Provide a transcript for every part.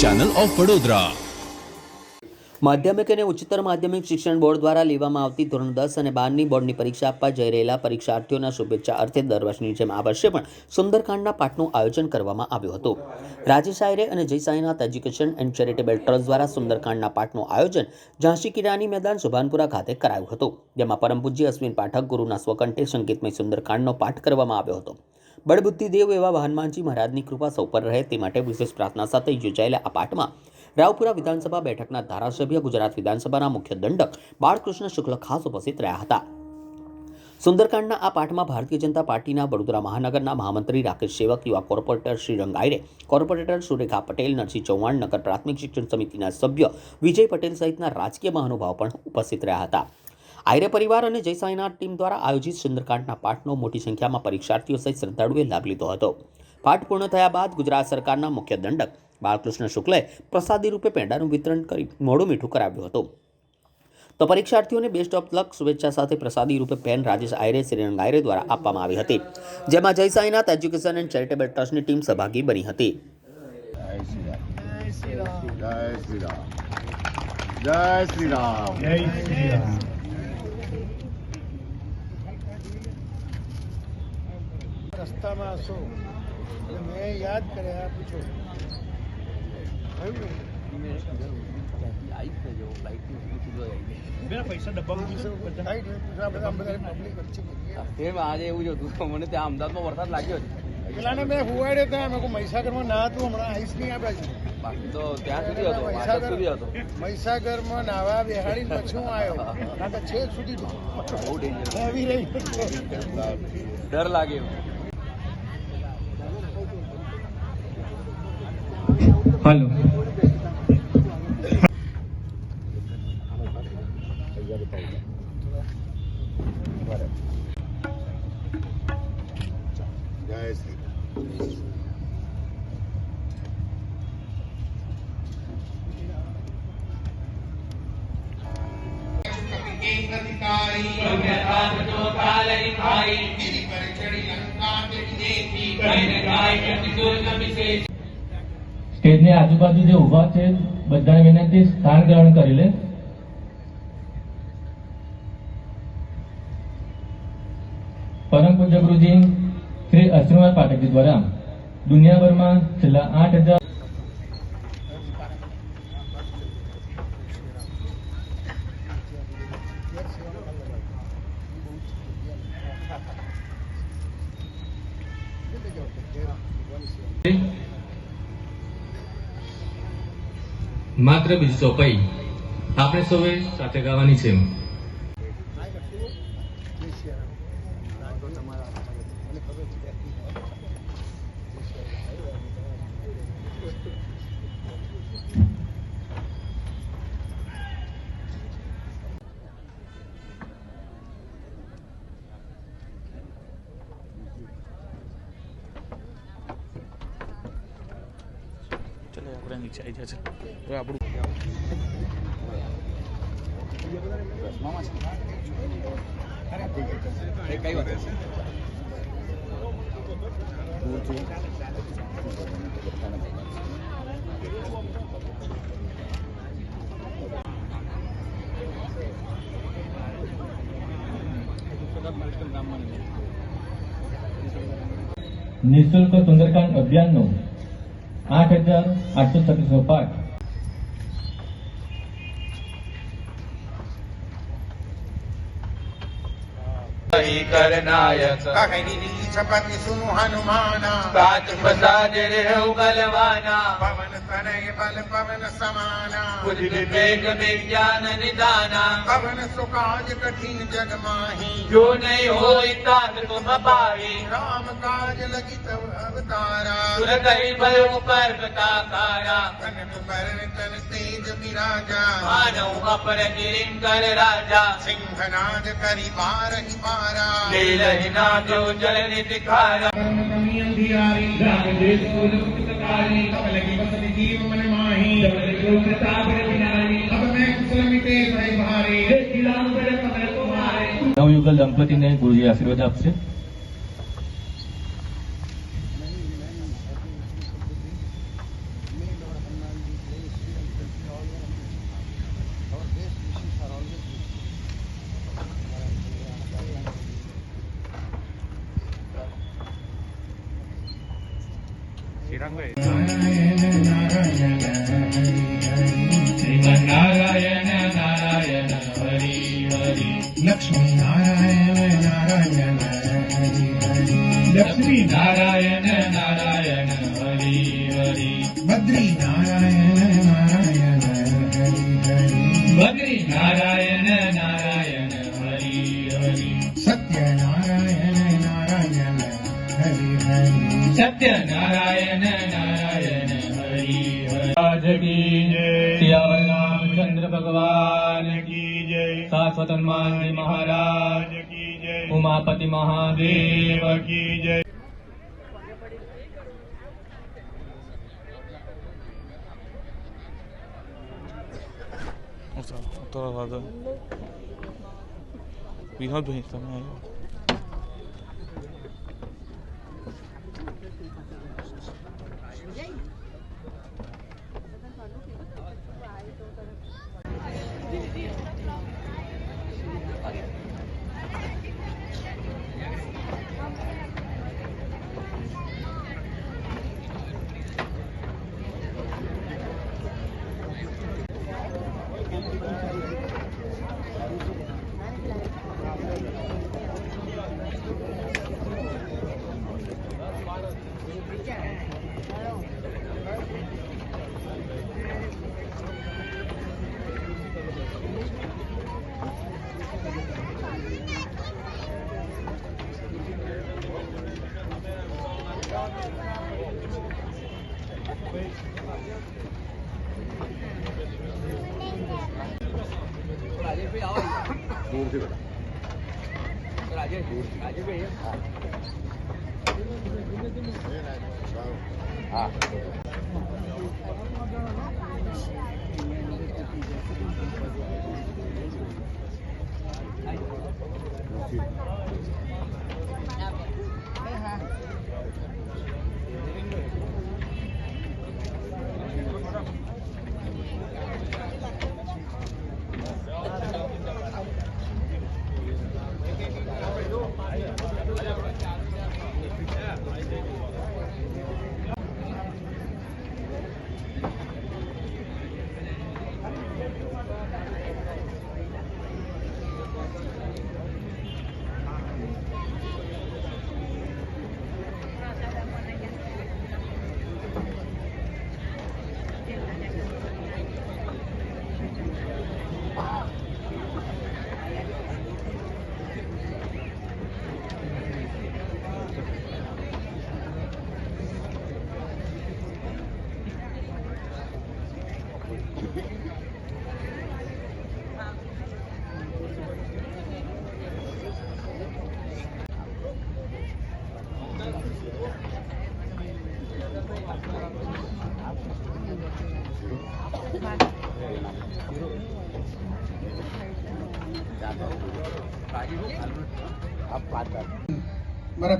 Channel of Vadodara માધ્યમિક અને ઉચ્ચતર માધ્યમિક શિક્ષણ બોર્ડ દ્વારા લેવામાં આવતી ધોરણ દસ અને બારની બોર્ડની પરીક્ષા આપવા જઈ રહેલા પરીક્ષાર્થીઓના શુભેચ્છા અર્થે દર વર્ષની જેમ આ વર્ષે પણ સુંદરકાંડના પાઠનું આયોજન કરવામાં આવ્યું હતું. રાજેશ આયરે અને Jay Sainath education and charitable trust દ્વારા સુંદરકાંડના પાઠનું આયોજન ઝાંસી કિરાની મેદાન સુભાનપુરા ખાતે કરાયું હતું, જેમાં પરમ પૂજ્ય અશ્વિન પાઠક ગુરુના સ્વકંઠે સંગીતમય સુંદરકાંડનો પાઠ કરવામાં આવ્યો હતો. બળબુદ્ધિદેવ એવા હનુમાનજી મહારાજની કૃપા સૌ પર રહે તે માટે વિશેષ પ્રાર્થના સાથે યોજાયેલા આ પાઠમાં રાવપુરા વિધાનસભા બેઠકના ધારાસભ્ય ગુજરાત વિધાનસભાના મુખ્ય દંડક બાળકૃષ્ણ શુક્લ ખાસ ઉપસ્થિત રહ્યા હતા. સુંદરકાંડના આ પાઠમાં ભારતીય જનતા પાર્ટીના વડોદરા મહાનગરના મહામંત્રી રાકેશ સેવક, યુવા કોર્પોરેટર શ્રી રંગાયરે કોર્પોરેટર સુરેખા પટેલ, નરસિંહ ચૌહાણ, નગર પ્રાથમિક શિક્ષણ સમિતિના સભ્ય વિજય પટેલ સહિતના રાજકીય મહાનુભાવ પણ ઉપસ્થિત રહ્યા હતા. આયરે પરિવાર અને જય સાંઈનાથ ટીમ દ્વારા આયોજિત સુંદરકાંડના પાઠનો મોટી સંખ્યામાં પરીક્ષાર્થીઓ સહિત શ્રદ્ધાળુએ લાભ લીધો હતો. પાઠ પૂર્ણ થયા બાદ ગુજરાત સરકારના મુખ્ય દંડક બાળકૃષ્ણ શુક્લે પ્રસાદી રૂપે પેંડાનું વિતરણ કરી મોડું મીઠું કરાવ્યું હતું. તો પરીક્ષાર્થીઓને બેસ્ટ ઓફ લક શુભેચ્છા સાથે પ્રસાદી રૂપે પેન રાજેશ આયરે શ્રીરંગ આયરે દ્વારા આપવામાં આવી હતી. જેમાં Jay Sainath education and charitable ટ્રસ્ટની ટીમ સહભાગી બની હતી. જય શ્રી રામ. જય શ્રી રામ. જય શ્રી રામ. રસ્તામાં હશો. એટલે મેં યાદ કર્યા પૂછો. આજે એવું જ હતું. મને ત્યાં અમદાવાદમાં વરસાદ લાગ્યો જ. પેલાને મેં હુવાડ્યો ત્યાં મેં કહું મહીસાગરમાં ના હતું હમણાં આઈસ નહીં આપ્યા છે. બાકી તો ત્યાં સુધી હતો પાછળ સુધી હતો. મહીસાગરમાં નાવા બેહાડીને પછી હું આવ્યો. કારણ કે છેક સુધી બહુ ડેન્જર આવી રહી. ડર લાગે એવું હાલો જય શ્રી આજુબાજુ જે ઊભા છે, બધાને વિનંતી, સ્થાન ગ્રહણ કરી લે. પરમ પૂજ્ય ગુરુજી, શ્રી અશ્રુનાથ પાઠકજી દ્વારા દુનિયાભરમાં છેલ્લા આઠ માત્ર બીજી ચોપાઈ. આપણે સૌએ સાથે ગાવાની છે એ કઈ વાત નિઃશુલ્ક સુંદરકાંડ અભિયાનનો આઠ હજાર આઠસો છત્રીસો પાઠ કરનાયક છપતિ સુનુ હનુમાન કાચ પ્રસાદ રેહુ ગલવાના પવન તનય બલ પવન સમાના બુદ્ધિ વિવેક વિજ્ઞાન નિદાના પવન સુકાજ કઠિન જગ માહી જો નહીં હોય તાત તુમ પાવી રામ કાજ લગી તવ અવતારા સુર કહી ભયો પર પ્રતાકારા કનક બરન તન તેજ બિરાજા માનવ અપર કિરિંકર રાજા સિંહનાદ કરી પારા જલ નિતિખારા નવયુગલ દંપતીને ગુરુજી આશીર્વાદ આપશે way. હનુમાનજી મહારાજ કી જય ઉમાપતિ મહાદેવ કી જય ઉત્તરાવાદ વિનોદભાઈ તમે આવ્યો દૂરથી બેટા હા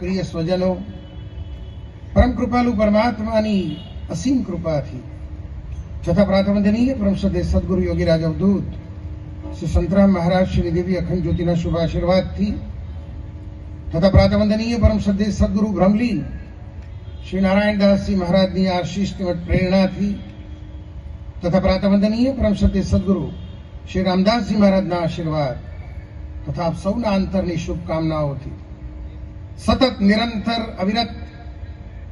પ્રિય સ્વજનો પરમ કૃપાલુ પરમાત્માની અસીમ કૃપાથી છતાં પ્રાતવંદનીય પરમ સદે સદગુરુ યોગીરાજ અવધૂત શ્રી સંતરામ મહારાજ શ્રી દેવી અખંડ જ્યોતિના શુભ આશીર્વાદથી તથા પ્રાતવંદનીય પરમ સદે સદગુરુ બ્રહ્મલીન શ્રી નારાયણદાસજી મહારાજની આશીષ તેમજ પ્રેરણાથી તથા પ્રાતવંદનીય પરમ સત્ય સદગુરુ શ્રી રામદાસજી મહારાજના આશીર્વાદ તથા આપ સૌના અંતરની શુભકામનાઓથી સતત નિરંતર અવિરત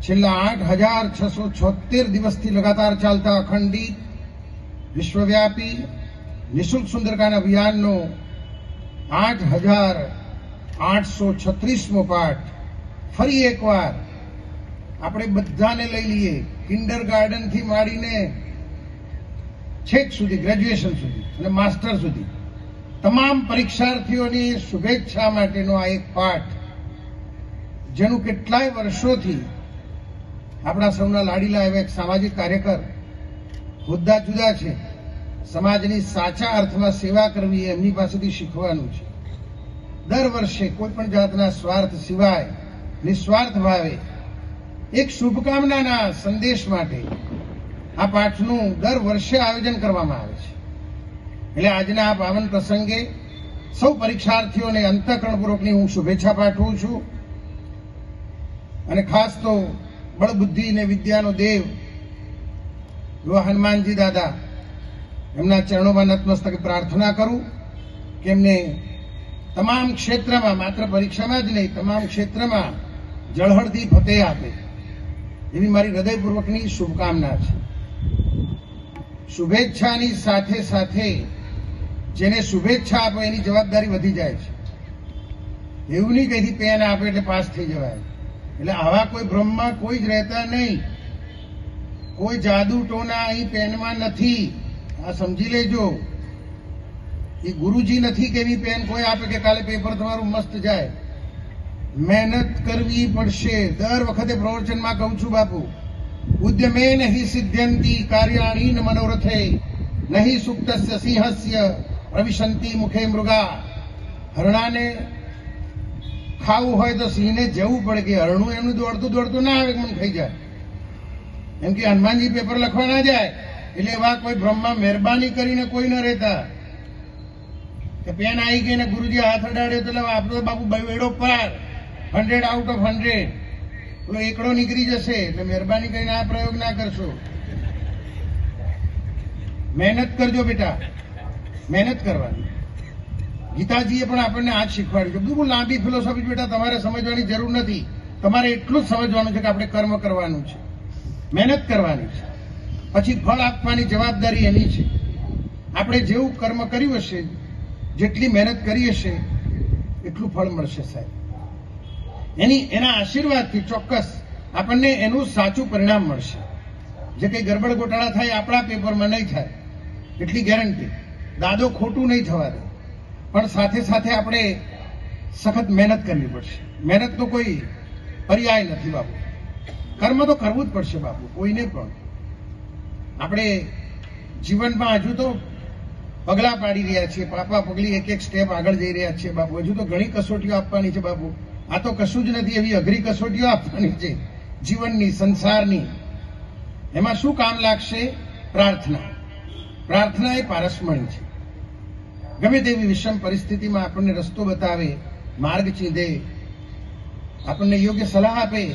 છેલ્લા આઠ હજાર છસો છોતેર દિવસથી લગાતાર ચાલતા અખંડિત વિશ્વવ્યાપી નિઃશુલ્ક સુંદરકાંડ અભિયાનનો આઠ હજાર આઠસો છત્રીસમો પાઠ ફરી એકવાર આપણે બધાને લઈ લઈએ કિન્ડર ગાર્ડનથી માંડીને છેક સુધી, ગ્રેજ્યુએશન સુધી અને માસ્ટર સુધી. તમામ પરીક્ષાર્થીઓની શુભેચ્છા માટેનો આ એક પાઠ જેનું કેટલાય વર્ષોથી આપણા સૌના લાડીલા એવા એક સામાજિક કાર્યકર હોદ્દા જુદા છે. સમાજની સાચા અર્થમાં સેવા કરવી એમની પાસેથી શીખવાનું છે. દર વર્ષે કોઈ પણ જાતના સ્વાર્થ સિવાય, નિસ્વાર્થ ભાવે, એક શુભકામનાના સંદેશ માટે આ પાઠનું દર વર્ષે આયોજન કરવામાં આવે છે. એટલે આજના આ પાવન પ્રસંગે સૌ પરીક્ષાર્થીઓને અંતઃકરણપૂર્વકની હું શુભેચ્છા પાઠવું છું. અને ખાસ તો બળબુદ્ધિ ને વિદ્યાનો દેવ એવા હનુમાનજી દાદા, એમના ચરણોમાં નતમસ્તક પ્રાર્થના કરું કે એમને તમામ ક્ષેત્રમાં, માત્ર પરીક્ષામાં જ નહીં, તમામ ક્ષેત્રમાં જળહળથી ફતેહ આપે. એવી મારી હૃદયપૂર્વકની શુભકામના છે. શુભેચ્છાની સાથે સાથે જેને શુભેચ્છા આપે, એની જવાબદારી વધી જાય છે. એવું નહીં કઈથી પેન આપે એટલે પાસ થઈ જવાય. એટલે આવા કોઈ ભ્રમમાં કોઈ જ રહેતા નહીં. કોઈ જાદુ ટોના અહીં પેનમાં નથી. આ સમજી લેજો. એ ગુરુજી નથી કે એવી પેન કોઈ આપે કે કાલે પેપર તમારું મસ્ત જાય. મહેનત કરવી પડશે. દર વખતે પ્રવચનમાં કહું છું બાપુ ઉદ્યમે નહીં સિદ્ધ્યંતી કાર્યાણી ન મનોરથે, નહીં સુપ્તસ્ય સિંહસ્ય, પ્રવિશંતિ મુખે મૃગા. હરણાને ખાવું હોય તો સિંહને જવું પડે કે હરણું એમનું દોડતું દોડતું ના આવે મને ખાઈ જાય. એમ કે હનુમાનજી પેપર લખવા ના જાય, એટલે એવા કોઈ બ્રહ્મા મહેરબાની કરીને કોઈ ન રહેતા. કે પેન આવી ગઈ ને ગુરુજી હાથ અડાડ્યો તો આપણો બાપુ બેડો પાર. હંડ્રેડ આઉટ ઓફ હંડ્રેડ પેલો એકડો નીકળી જશે, એટલે મહેરબાની કરીને આ પ્રયોગ ના કરશો. મહેનત કરજો બેટા. મહેનત કરવાની. ગીતાજીએ પણ આપણને આ જ શીખવાડ્યું છે બિલકુલ લાંબી ફિલોસોફી બેટા, તમારે સમજવાની જરૂર નથી. તમારે એટલું જ સમજવાનું છે કે આપણે કર્મ કરવાનું છે. મહેનત કરવાની છે. પછી ફળ આપવાની જવાબદારી એની છે. આપણે જેવું કર્મ કર્યું હશે, જેટલી મહેનત કરી હશે, એટલું ફળ મળશે સાહેબ. એની, એના આશીર્વાદથી ચોક્કસ આપણને એનું સાચું પરિણામ મળશે. જે કંઈ ગરબડ ગોટાળા થાય આપણા પેપરમાં નહીં થાય. એટલી ગેરંટી દાદો ખોટું નહીં થવા દે. પણ સાથે સાથે આપણે સખત મહેનત કરવી પડશે. મહેનત તો કોઈ પર્યાય નથી બાપુ. કર્મ તો કરવું જ પડશે બાપુ, કોઈને પણ. આપણે જીવનમાં હજુ તો પગલા પાડી રહ્યા છીએ, પાપા પગલી એક એક સ્ટેપ આગળ જઈ રહ્યા છીએ બાપુ. હજુ તો ઘણી કસોટીઓ આપવાની છે બાપુ. આ તો કશું જ નથી, એવી અઘરી કસોટીઓ આપવાની છે જીવનની, સંસારની. એમાં શું કામ લાગશે? પ્રાર્થના. પ્રાર્થના એ પારસમણી છે. ગમે તેવી વિષમ પરિસ્થિતિમાં આપણને રસ્તો બતાવે, માર્ગ ચીંધે, આપણને યોગ્ય સલાહ આપે,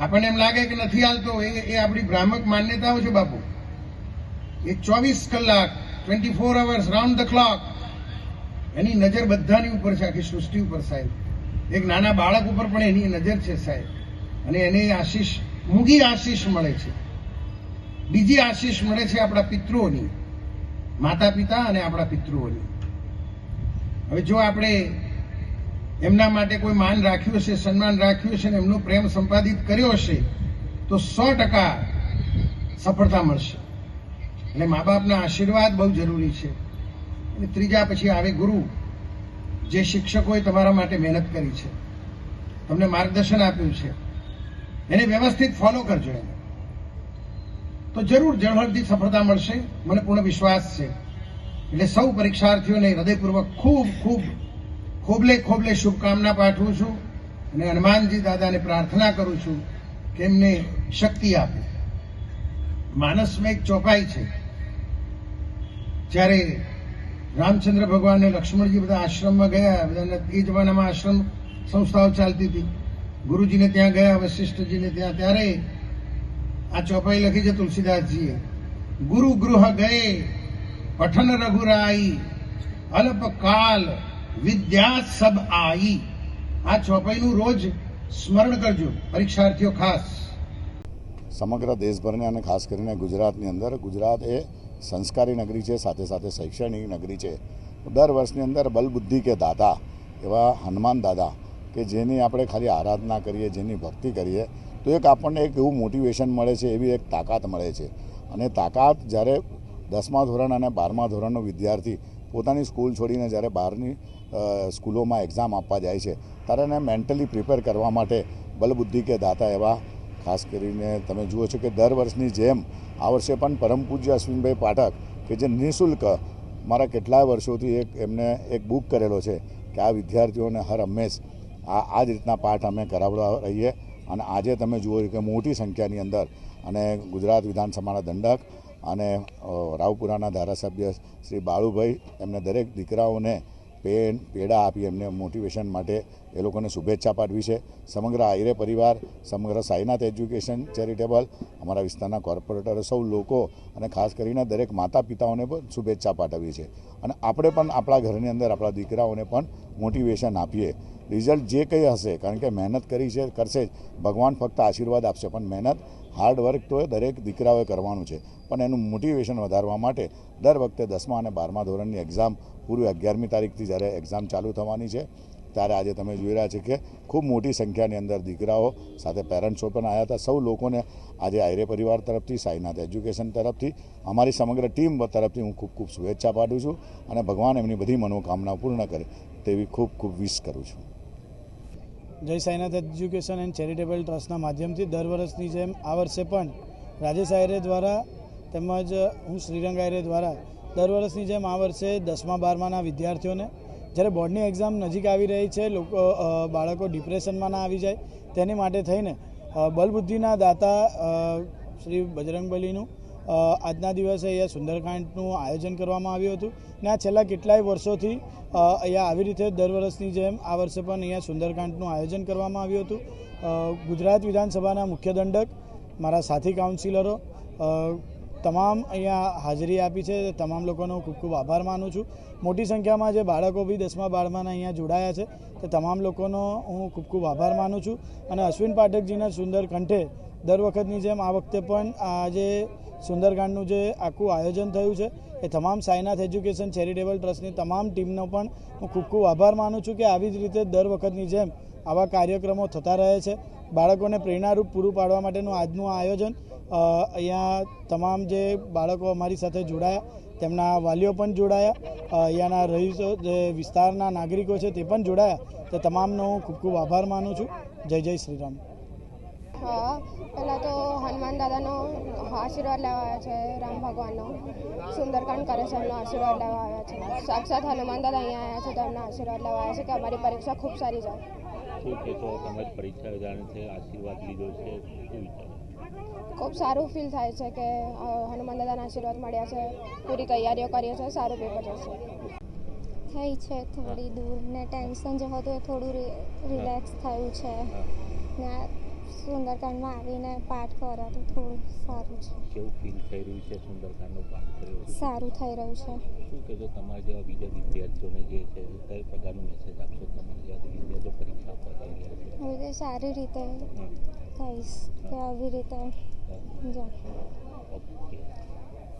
આપણને એમ લાગે કે નથી હાલતો, એ એ આપણી ભ્રામક માન્યતાઓ છે બાપુ. એ ચોવીસ કલાક twenty four hours round the clock એની નજર બધાની ઉપર છે, આખી સૃષ્ટિ ઉપર સાહેબ. એક નાના બાળક ઉપર પણ એની નજર છે સાહેબ. અને એને આશીષ, મૂગી આશીષ મળે છે. બીજી આશીષ મળે છે આપણા પિતૃઓની માતા પિતા અને આપણા પિતૃઓની હવે જો આપણે એમના માટે કોઈ માન રાખ્યું છે સન્માન રાખ્યું છે અને એમનો પ્રેમ સંપાદિત કર્યો હશે, તો સો ટકા સફળતા મળશે. અને મા બાપના આશીર્વાદ બહુ જરૂરી છે. અને ત્રીજા પછી આવે ગુરુ. જે શિક્ષકોએ તમારા માટે મહેનત કરી છે. તમને માર્ગદર્શન આપ્યું છે. એને વ્યવસ્થિત ફોલો કરજો એને. તો જરૂર જળહળથી સફળતા મળશે. મને પૂર્ણ વિશ્વાસ છે. એટલે સૌ પરીક્ષાર્થીઓને હૃદયપૂર્વક ખૂબ ખૂબ, ખોબલે ખોબલે શુભકામના પાઠવું છું અને હનુમાનજી દાદાને પ્રાર્થના કરું છું કે એમને શક્તિ આપે. માનસમાં એક ચોપાઈ છે. જ્યારે રામચંદ્ર ભગવાન અને લક્ષ્મણજી બધા આશ્રમમાં ગયા, બધાને એ જમાનામાં આશ્રમ સંસ્થાઓ ચાલતી હતી. ગુરુજીને ત્યાં ગયા, વશિષ્ઠજીને ત્યાં. ત્યારે આ ચોપાઈ લખી છે તુલસીદાસજીએ. ગુરુ ગૃહ ગયે પઠન રઘુરાઈ અલ્પ કાલ વિદ્યા સબ આઈ આ ચોપાઈનું રોજ સ્મરણ કરજો, પરીક્ષાર્થીઓ ખાસ. સમગ્ર દેશભરને અને ખાસ કરીને ગુજરાતની અંદર, ગુજરાત એ સંસ્કારી નગરી છે, સાથે સાથે શૈક્ષણિક નગરી છે. દર વર્ષની અંદર બલબુદ્ધિ કે દાતા, એવા હનુમાન દાદા, કે જેની આપણે ખાલી આરાધના કરીએ, જેની ભક્તિ કરીએ, તો એક આપણને એક એવું મોટિવેશન મળે છે, એવી એક તાકાત મળે છે. અને તાકાત જ્યારે દસમા ધોરણ અને બારમા ધોરણનો વિદ્યાર્થી પોતાની સ્કૂલ છોડીને જ્યારે બહારની સ્કૂલોમાં એક્ઝામ આપવા જાય છે, ત્યારે એને મેન્ટલી પ્રિપેર કરવા માટે બલબુદ્ધિ કે દાતા એવા, ખાસ કરીને તમે જુઓ છો કે દર વર્ષની જેમ આ વર્ષે પણ પરમ પૂજ્ય અશ્વિનભાઈ પાઠક કે જે નિઃશુલ્ક મારા કેટલાય વર્ષોથી એક એમને એક બુક કરેલો છે કે આ વિદ્યાર્થીઓને હર હંમેશ આ આ જ રીતના પાઠ અમે કરાવડા રહીએ અને આજે તમે જુઓ કે મોટી સંખ્યાની અંદર અને ગુજરાત વિધાનસભાના દંડક અને રાવપુરાના ધારાસભ્ય શ્રી બાળુભાઈ એમને દરેક દીકરાઓને પેન, પેડા આપી એમને મોટિવેશન માટે એ લોકોને શુભેચ્છા પાઠવી છે. સમગ્ર આયરે પરિવાર, સમગ્ર સાઈનાથ એજ્યુકેશન ચેરિટેબલ, અમારા વિસ્તારના કોર્પોરેટરો સૌ લોકો અને ખાસ કરીને દરેક માતા પિતાઓને પણ શુભેચ્છા પાઠવી છે. અને આપણે પણ આપણા ઘરની અંદર આપણા દીકરાઓને પણ મોટિવેશન આપીએ. રિઝલ્ટ જે કંઈ હશે, કારણ કે મહેનત કરી છે, કરશે જ. ભગવાન ફક્ત આશીર્વાદ આપશે, પણ મહેનત હાર્ડ વર્ક તો દરેક દીકરાઓએ કરવાનું છે. પણ એનું મોટિવેશન વધારવા માટે દર વખતે દસમા અને બારમા ધોરણની એક્ઝામ પૂરી અગિયારમી તારીખથી જ્યારે એક્ઝામ ચાલુ થવાની છે, ત્યારે આજે તમે જોઈ રહ્યા છે કે ખૂબ મોટી સંખ્યાની અંદર દીકરાઓ સાથે પેરેન્ટ્સો પણ આવ્યા હતા. સૌ લોકોને આજે આયરે પરિવાર તરફથી, સાઈનાથ એજ્યુકેશન તરફથી, અમારી સમગ્ર ટીમ તરફથી હું ખૂબ ખૂબ શુભેચ્છા પાઠવું છું અને ભગવાન એમની બધી મનોકામના પૂર્ણ કરે તેવી ખૂબ ખૂબ વિશ કરું છું. જય સાઈનાથ એજ્યુકેશન એન્ડ ચેરિટેબલ ટ્રસ્ટના માધ્યમથી દર વર્ષની જેમ આ વર્ષે પણ રાજેશ આયરે દ્વારા તેમજ હું શ્રીરંગ આયરે દ્વારા દર વર્ષની જેમ આ વર્ષે દસમા, બારમાના વિદ્યાર્થીઓને જ્યારે બોર્ડની એક્ઝામ નજીક આવી રહી છે, લોકો બાળકો ડિપ્રેશનમાં ના આવી જાય તેની માટે થઈને બલબુદ્ધિના દાતા શ્રી બજરંગબલીનું આજના દિવસે અહીંયા સુંદરકાંડનું આયોજન કરવામાં આવ્યું હતું ને આ છેલ્લા કેટલાય વર્ષોથી અહીંયા આવી રીતે દર વર્ષની જેમ આ વર્ષે પણ અહીંયા સુંદરકાંડનું આયોજન કરવામાં આવ્યું હતું. ગુજરાત વિધાનસભાના મુખ્ય દંડક, મારા સાથી કાઉન્સિલરો તમામ અહીંયા હાજરી આપી છે, તમામ લોકોનો ખૂબ ખૂબ આભાર માનું છું. મોટી સંખ્યામાં જે બાળકો બી દસમા બારમાના અહીંયા જોડાયા છે, તે તમામ લોકોનો હું ખૂબ ખૂબ આભાર માનું છું. અને અશ્વિન પાઠકજીના સુંદર કંઠે દર વખતની જેમ આ વખતે પણ આ જે સુંદરકાંડનું જે આખું આયોજન થયું છે, એ તમામ સાઈનાથ એજ્યુકેશન ચેરિટેબલ ટ્રસ્ટની તમામ ટીમનો પણ હું ખૂબ ખૂબ આભાર માનું છું કે આવી જ રીતે દર વખતની જેમ આવા કાર્યક્રમો થતા રહે છે. બાળકોને પ્રેરણારૂપ પૂરું પાડવા માટેનું આજનું આયોજન અહીંયા તમામ જે બાળકો અમારી સાથે જોડાયા, તેમના વાલીઓ પણ જોડાયા અહીંયાના રહીશો, જે વિસ્તારના નાગરિકો છે તે પણ જોડાયા, તે તમામનો હું ખૂબ ખૂબ આભાર માનું છું. જય જય શ્રી રામ. હા પહેલાં તો હનુમાન દાદાનો આશીર્વાદ લેવા આવ્યા છે રામ ભગવાનનો. સુંદરકાંડ કરે છે એમનો આશીર્વાદ લેવા આવ્યા છે. સાક્ષાત હનુમાન દાદા અહીંયા આવ્યા છે તો એમના આશીર્વાદ લેવા આવ્યા છે કે અમારી પરીક્ષા ખૂબ સારી જાય. શું કહેશો તમારી પરીક્ષા યોજાણી છે આશીર્વાદ લીધો છે શું ખૂબ સારું ફીલ થાય છે કે હનુમાન દાદાના આશીર્વાદ મળ્યા છે પૂરી તૈયારીઓ કરીએ છીએ સારું પેપર જશે. થઈ છે થોડી દૂર ને ટેન્શન જે હતું એ થોડું રિલેક્સ થયું છે. ને સુંદરકાંડમાં આવીને પાઠ કર્યો તો થોડું સારું છે. કેવું ફીલ થઈ રહ્યું છે સુંદરકાંડનો પાઠ કર્યો સારું થઈ રહ્યું છે. શું કહેશો? તમારા જેવા બીજા વિદ્યાર્થીઓને જે છે કઈ પ્રકારનો મેસેજ આપશો? તમારા જેવા વિદ્યાર્થીઓ પરીક્ષા આપવા જઈ રહ્યા છે. સારી રીતે કહીશ કે આવી રીતે જાઓ ઓકે